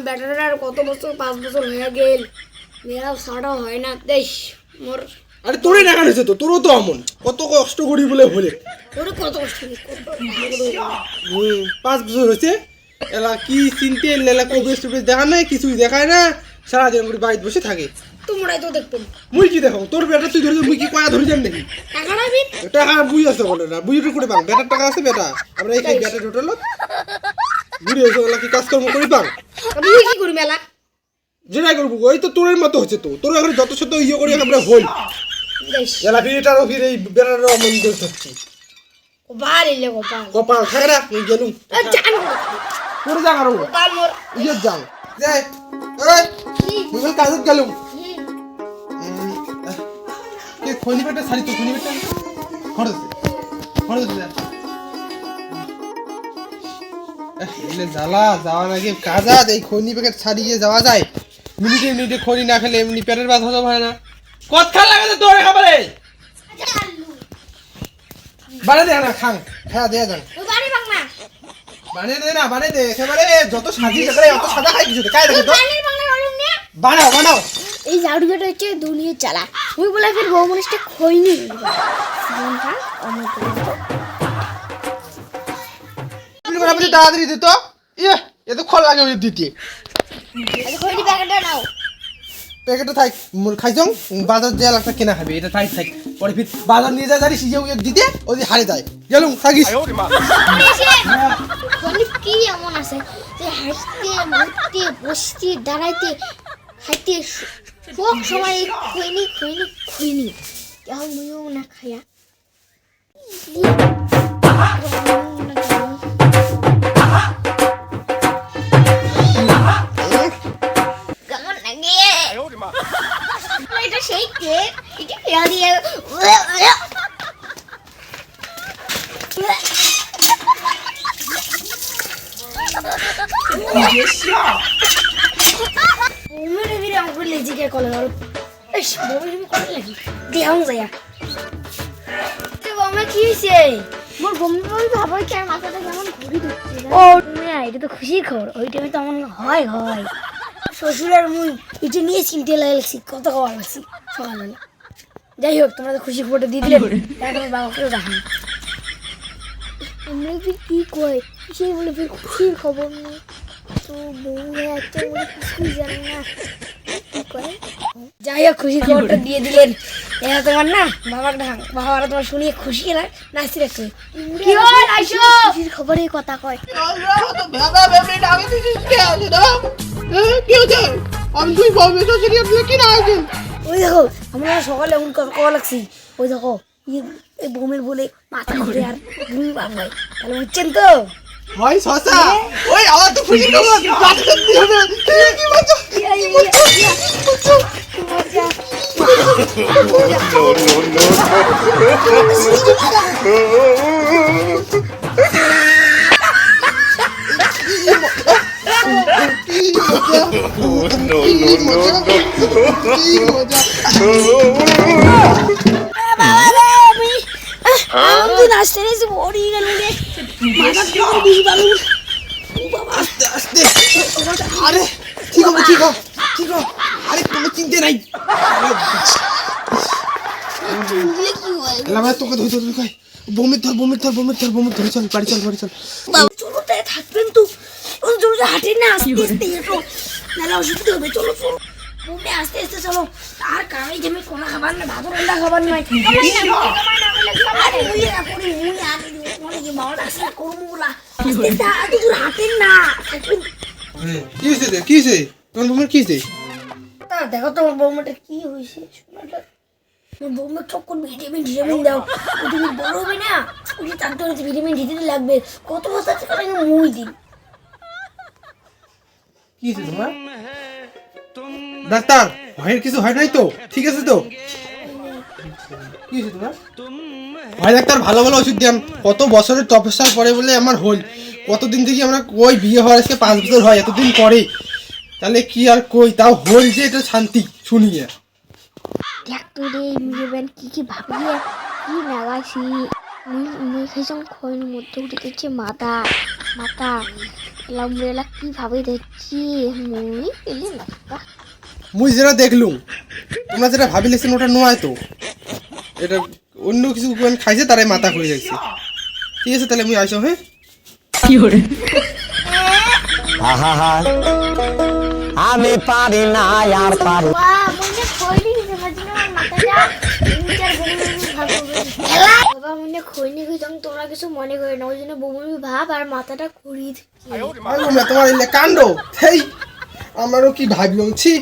আমার ব্যাটারিটা আর কত বছর পাঁচ বছর হয়ে গেল। মেয়েরাও সাড়া হয় না। দেশ মোর আরে তোরে টাকা হয়েছে তো তোরও তো অমন। কত কষ্ট করি বলে হলে ওরে কত কষ্ট পাঁচ বছর হয়েছে। এলা কি চিনতে এলা কবিস টবিস দেখা নাই কিছুই দেখায় না। সারাদিন করে বাড়িতে বসে থাকে। তোমরাই তো দেখতেন মুই কি দেখো তোর বেটা তুই ধরে মুই কি কয়া ধরে যান নাকি? টাকা রাখবি আছে বলে না বুঝি করে পাং বেটার টাকা আছে বেটা। আমরা এই বেটার হোটেলত বুড়ি হয়েছে ওলা কি কাজকর্ম করি পাং? আমি কি করি মেলা? যেটাই করব ওই তো তোরের মতো হচ্ছে তো। তোর এখন যত শত ইয়ে করি আমরা হই। এলা ফিরেটারও ফিরে এই বেটারও মন করে থাকছি গোপাল এলে গোপাল কপাল থাকে না এই গেলুম। যা কারও গোপাল মোর। ইয়ে যাও যাই ওই মুই বল কাজত গেলুম। কে? খনি বেটা সারি তো খনি বেটা খরচ। খরচ জ্বালা যাওয়া নাকি কাজা এই খনি প্যাকেট ছাড়িয়ে যাওয়া যায়। মিনিটে মিনিটে খনি না খেলে এমনি পেটের ব্যথা হতে পারে না। কথা লাগে তো তোরে খাবারে? বাড়ে দে না খাং খেয়া দেয়া যান বানিয়ে দে না, বানিয়ে দে, একেবারে যত সাজি সেখানে অত সাদা খাই কিছু কাই দেখে বানাও বানাও। এই ঝাড়ুটা হচ্ছে দুনিয়া চালা ওই বলে ফির বউ মানুষটা খইনি মনটা অমর করে তাড়াতাড়ি দিত ইয়ে এ তো খল লাগে ওই দিতে। প্যাকেটে থাক মুর খাই যাও বাজার যে একটা কেনা খাবে এটা থাক থাক পরে ফির বাজার নিয়ে যায় জানি সিজে ওই দিতে ওই হারে যায়। গেলুম থাকিস। কি এমন আছে যে হাঁটতে মুড়তে বসতে দাঁড়াইতে খাইতে সব সময় খইনি খইনি খইনি। যাও না খায়া। বমি বমি ভাবার কি আর মাথাটা কেমন ঘুরি দিচ্ছে ও এটা তো খুশির খবর। ওই টাইমে তো এমন হয় হয়। শ্বশুর আর মুই এটা নিয়ে চিনতে লাগছি কত খাবার লাগছি সকালবেলা। যাই হোক তোমরা তো খুশি খবরটা দিয়ে দিলে। এখন বাবাকেও দেখান আমরা ফির কি কই সেই বলে ফির খুশির খবর নেই। তো বউ একটা বলে কিছুই জানে না কি করে যাই হোক খুশির খবরটা দিয়ে দিলেন। এটা তোমার না বাবার ঢাক বাবারা তোমার শুনিয়ে খুশি না নাচতে রাখছে কি হয় আইসো খুশির খবরে কথা কয়। আমি তুই বলবে তো সিরিয়াস কি না আছেন ওই দেখো আমরা সকালে এমন কওয়া লাগছি ওই দেখো এই বোমের বলে মাথা ঘুরে আর ঘুমি ভাব তাহলে বুঝছেন তো? ভাই সসা ওই আমার তো খুশি খবর বাচ্চা দিতে হবে। কি বাচ্চা? কি মজা আমি আমি তো নাচতে নাচতে পড়ি গেল রে আস্তে আস্তে আরে ঠিক হবে ঠিক হবে ঠিক হবে আরে কোনো চিন্তা নাই আমার তোকে ধরে ধরে কই বমির ধর বমির ধর বমির ধর বমির ধরে চল বাড়ি চল বাড়ি চল থাকবেন তো হাঁটে না আস্তে আস্তে নাহলে হবে চলো চলো মুখে আস্তে আস্তে চলো আর কামাই জমি কোনো খাবার না ভাত রান্না খাবার নয় মানে দেখো তোমার বৌমাটা কি হয়েছে শোনাটা বৌমা চক্কর ভিটামিন ভিটামিন দাও ও তুমি বড় হবে না ওই যে তার ভিটামিন দিতে লাগবে কত বছর মুই দিন কি হয়েছে তোমার? ডাক্তার ভয়ের কিছু হয় নাই তো ঠিক আছে তো? কি হয়েছে তোমার? ভাই ডাক্তার ভালো ভালো ওষুধ দিয়াম। কত বছরের তপস্যার পরে বলে আমার হল। কতদিন থেকে আমরা ওই বিয়ে হওয়ার আজকে পাঁচ বছর হয় এতদিন পরে। তাহলে কি আর কই তাও হল যে এটা শান্তি শুনিয়ে। ডাক্তারে নিবেন কি কি ভাবিয়ে কি লাগাইছি? মুই খৈর মধ্যে উঠে মাথা। মাথা এলা মুরেলা কীভাবে দেখছি? মুই এলি মাথা মুই যেটা দেখলুম তোমরা যেটা ভাবিলাইছেন ওটা নয় তো। এটা অন্য কিছু কোন খাইছে তারাই মাথা খুলে যাচ্ছে ঠিক আছে তাহলে মুই আইসো হ্যাঁ? আহা আমি পারি না আর পারি না। বাবা মনে খৈনি খাইছং তোরা কিছু মনে করে না। ওই জন্য বমি ভাব আর মাথাটা আর তোমরা কাণ্ড? আমারও কি ভাবি ছি।